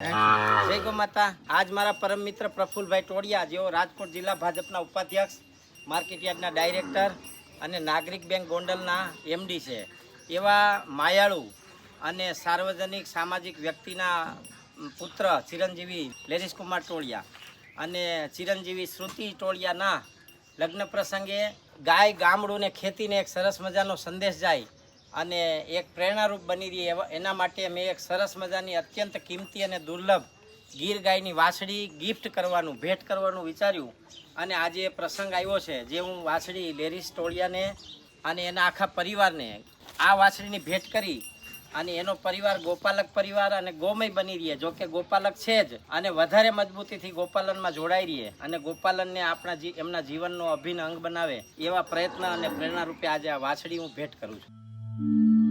જય ગો માતા. આજ મારા પરમ મિત્ર પ્રફુલભાઈ ટોડિયા જેઓ રાજકોટ જિલ્લા ભાજપના ઉપાધ્યક્ષ, માર્કેટ યાર્ડના ડાયરેક્ટર અને નાગરિક બેંક ગોંડલના એમડી છે. એવા માયાળુ અને સાર્વજનિક સામાજિક વ્યક્તિના પુત્ર ચિરંજીવી લેરીશ કુમાર ટોળિયા અને ચિરંજીવી શ્રુતિ ટોળિયાના લગ્ન પ્રસંગે ગાય ગામડું ને ખેતીને એક સરસ મજાનો સંદેશ જાય અને એક પ્રેરણારૂપ બની રહી એવા એના માટે મેં એક સરસ મજાની અત્યંત કિંમતી અને દુર્લભ ગીર ગાયની વાછડી ગિફ્ટ કરવાનું, ભેટ કરવાનું વિચાર્યું. અને આજે પ્રસંગ આવ્યો છે જે હું વાછડી લેરીસ ટોળિયાને અને એના આખા પરિવારને આ વાછડીની ભેટ કરી અને એનો પરિવાર ગોપાલક પરિવાર અને ગોમય બની રહે જો કે ગોપાલક છે જ અને વધારે મજબૂતીથી ગોપાલનમાં જોડાઈ રહીએ અને ગોપાલનને આપણા એમના જીવનનો અભિન્ન અંગ બનાવે એવા પ્રયત્ન અને પ્રેરણા રૂપે આજે આ વાછડી હું ભેટ કરું છું. Mm-hmm.